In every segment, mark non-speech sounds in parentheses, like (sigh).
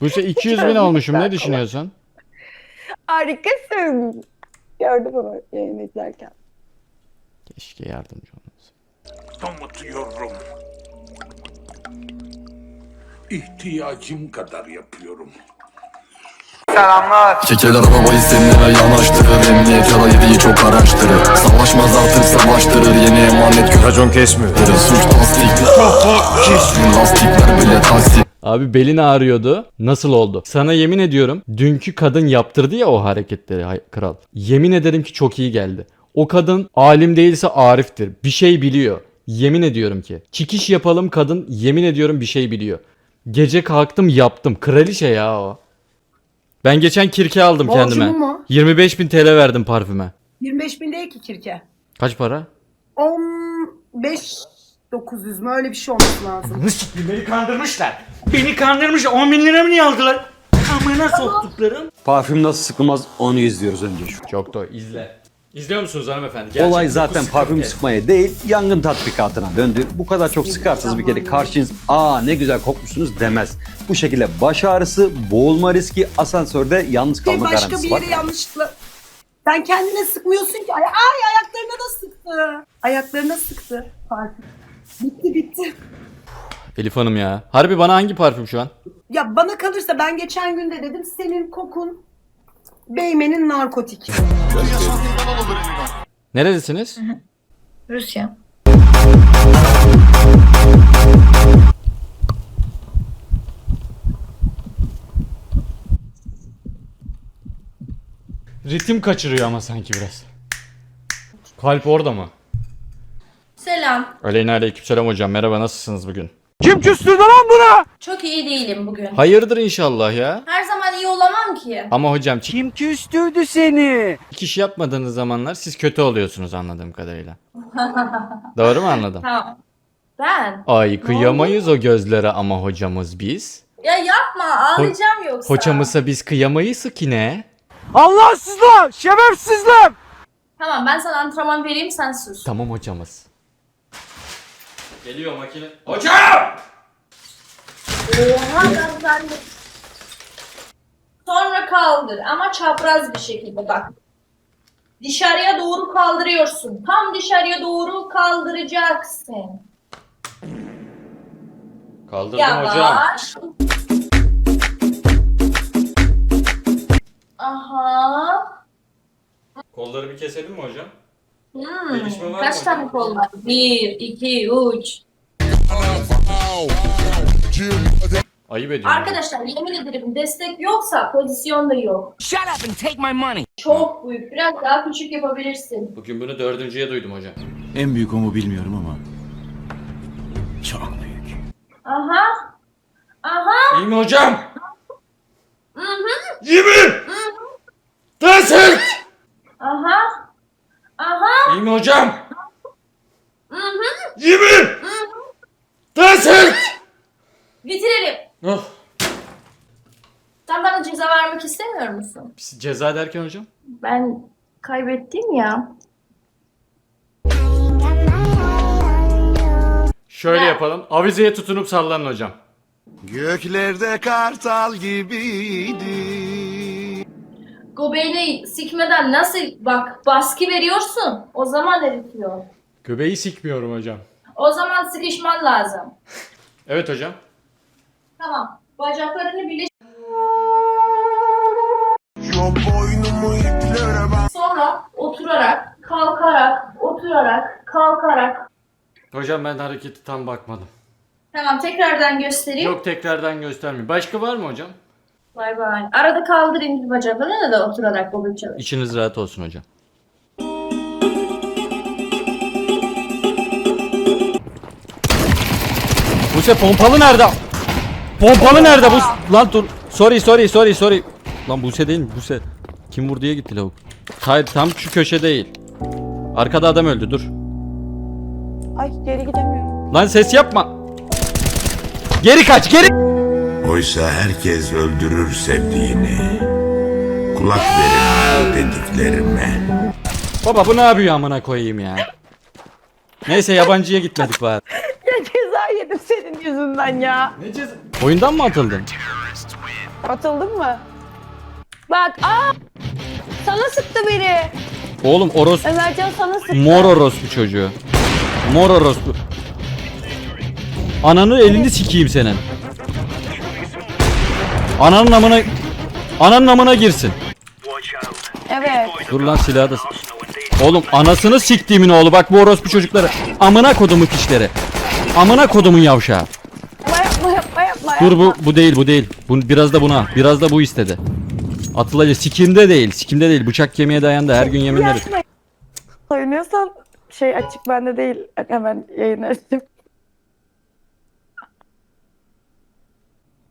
Buse 200 bin olmuşum ne düşünüyorsun? Harikasın. Gördüm onu yayın izlerken. Keşke yardımcı olmasın. Domutuyorum. İhtiyacım kadar yapıyorum. Çekeler arabayı seninle yanaştırır Emniyet ya da yediği çok araştırır Savaşmaz artık savaştırır Yeni emanet gö- Racon kesmiyor. Suç bile taksi Abi belin ağrıyordu. Nasıl oldu? Sana yemin ediyorum dünkü kadın yaptırdı ya o hareketleri kral. Yemin ederim ki çok iyi geldi. O kadın alim değilse ariftir. Bir şey biliyor. Yemin ediyorum ki. Çikiş yapalım kadın yemin ediyorum bir şey biliyor. Gece kalktım yaptım. Kraliçe ya o. Ben geçen kirke aldım Borcumu kendime. mu? 25 bin TL verdim parfüme. 25 bin değil ki kirke. Kaç para? 15 900 mü öyle bir şey olması lazım. Beni kandırmışlar. Beni kandırmış. 10 bin lira mı niye aldılar? Amına soktuklarım. Parfüm nasıl sıkılmaz onu izliyoruz önce şu. Çok da izle. İzliyor musunuz hanımefendi? Olay Gerçekten zaten bu parfüm sıkıntı. sıkmaya değil yangın tatbikatına döndü. Bu kadar çok sıkarsanız bir kere karşınız aa ne güzel kokmuşsunuz demez. Bu şekilde baş ağrısı, boğulma riski, asansörde yalnız Bir kalma başka garantisi bir var. yere yanlışlıkla... Sen kendine sıkmıyorsun ki. Ay, ay ayaklarına da sıktı. Ayaklarına sıktı parfüm. Bitti bitti. Elif Hanım ya. Harbi bana hangi parfüm şu an? Ya bana kalırsa ben geçen gün de dedim senin kokun Beymen'in narkotik. Neredesiniz? Rusya. Ritim kaçırıyor ama sanki biraz. Kalp orada mı? Selam. Aleyna aleykümselam hocam. Merhaba nasılsınız bugün? Çok iyi değilim bugün. Hayırdır inşallah ya. Her zaman iyi olamam ki. Ama hocam çi- Kim küstürdü seni? iş yapmadığınız zamanlar siz kötü oluyorsunuz anladığım kadarıyla. (laughs) Doğru mu anladım? Tamam. Ben? Ay kıyamayız o gözlere ama hocamız biz. Ya yapma ağlayacağım yoksa. Hocamıza biz kıyamayız ki ne? Allahsızlar! Şerefsizler! Tamam ben sana antrenman vereyim sen sus. Tamam hocamız. Geliyor makine. Hocam! Oha de- Sonra kaldır ama çapraz bir şekilde bak. Dışarıya doğru kaldırıyorsun. Tam dışarıya doğru kaldıracaksın. Kaldırdım hocam. Yavaş. Aha. Kolları bir keselim mi hocam? Hmm. Gelişme var Kaç mı tane hocam? kol var? Bir, iki, üç. Ayıp ediyorum. Arkadaşlar yemin ederim destek yoksa pozisyon da yok. Shut up and take my money. Çok büyük. Biraz daha küçük yapabilirsin. Bugün bunu dördüncüye duydum hocam. En büyük o mu bilmiyorum ama çok büyük. Aha. Aha. İyi mi hocam? Hı hı. İyi mi? Destek! Aha. Aha. İyi mi hocam? Hı hı. İyi mi? Destek! Bitirelim. Oh. Sen bana ceza vermek istemiyor musun? Ceza derken hocam? Ben kaybettim ya. Şöyle Ne? yapalım. Avizeye tutunup sallanın hocam. Göklerde kartal gibiydi. Gobeyle sikmeden nasıl bak baskı veriyorsun. O zaman eritiyor. Göbeği sikmiyorum hocam. O zaman sıkışman lazım. (laughs) Evet hocam. Tamam. Bacaklarını birleş. Sonra oturarak, kalkarak, oturarak, kalkarak. Hocam ben hareketi tam bakmadım. Tamam tekrardan göstereyim. Yok tekrardan göstermeyin. Başka var mı hocam? Bay bay. Arada kaldır indir bacaklarını da oturarak bobek çalış. İçiniz rahat olsun hocam. Buse pompalı nerede? Pompalı nerede bu? Lan dur. Sorry sorry sorry sorry. Lan Buse değil mi? Buse. Kim vurduya gitti lavuk. Hayır tam şu köşe değil. Arkada adam öldü dur. Ay geri gidemiyorum. Lan ses yapma. Geri kaç geri. Oysa herkes öldürür sevdiğini. Kulak verin dediklerime. Baba bu ne yapıyor amına koyayım ya. Neyse yabancıya gitmedik bari. Ya ceza yedim senin yüzünden ya. Oyundan mı atıldın? Atıldın mı? Bak aa! Sana sıktı biri. Oğlum orospu. Ömercan sana sıktı. Mor orospu çocuğu. Mor orospu. Ananı elini sikeyim senin. Ananın namına... Ananın namına girsin. Evet. Dur lan silahı da... Oğlum anasını siktiğimin oğlu bak bu orospu çocukları. Amına kodumu kişleri. Amına kodumun yavşağı. Yapma yapma yapma yapma. Dur bu bu değil bu değil. Bu biraz da buna. Biraz da bu istedi. Atılacı sikimde değil. Sikimde değil. Bıçak kemiğe dayandı. Her gün. Yapma. Oynuyorsan şey açık bende değil. Hemen yayın açtım.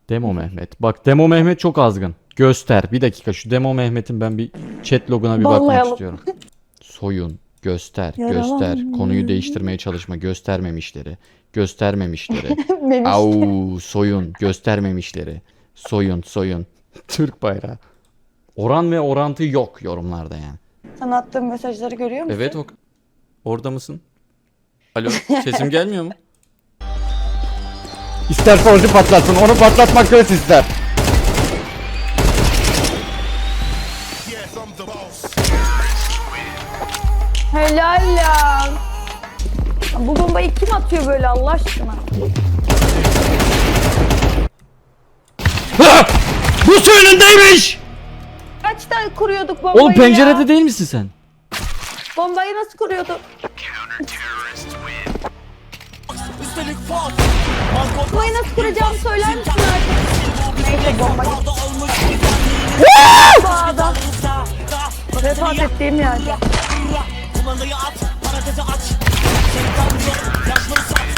Demo Mehmet. Bak Demo Mehmet çok azgın. Göster. Bir dakika şu Demo Mehmet'in ben bir chat loguna bir bakmak Banlayalım. istiyorum. (laughs) Soyun. Göster. Yaralan. Göster. Konuyu değiştirmeye çalışma. Göstermemişleri. Göstermemişleri. (laughs) Memiş. Au soyun. Göstermemişleri. Soyun soyun. (laughs) Türk bayrağı. Oran ve orantı yok yorumlarda yani. Sana attığım mesajları görüyor musun? Evet o... Orada mısın? Alo sesim gelmiyor mu? İster forcu patlatsın onu patlatmak göz ister. Helal ya. Bu bombayı kim atıyor böyle Allah aşkına? Ha! Bu önündeymiş! Kaç tane kuruyorduk bombayı Oğlum pencerede ya? değil misin sen? Bombayı nasıl kuruyorduk? Bombayı nasıl kuracağımı söyler misin artık? Neyse bombayı. Bu adam. Vefat ettiğim yerde. Kumandayı at, parantezi aç. Şeytan diyor, yaşlı sat.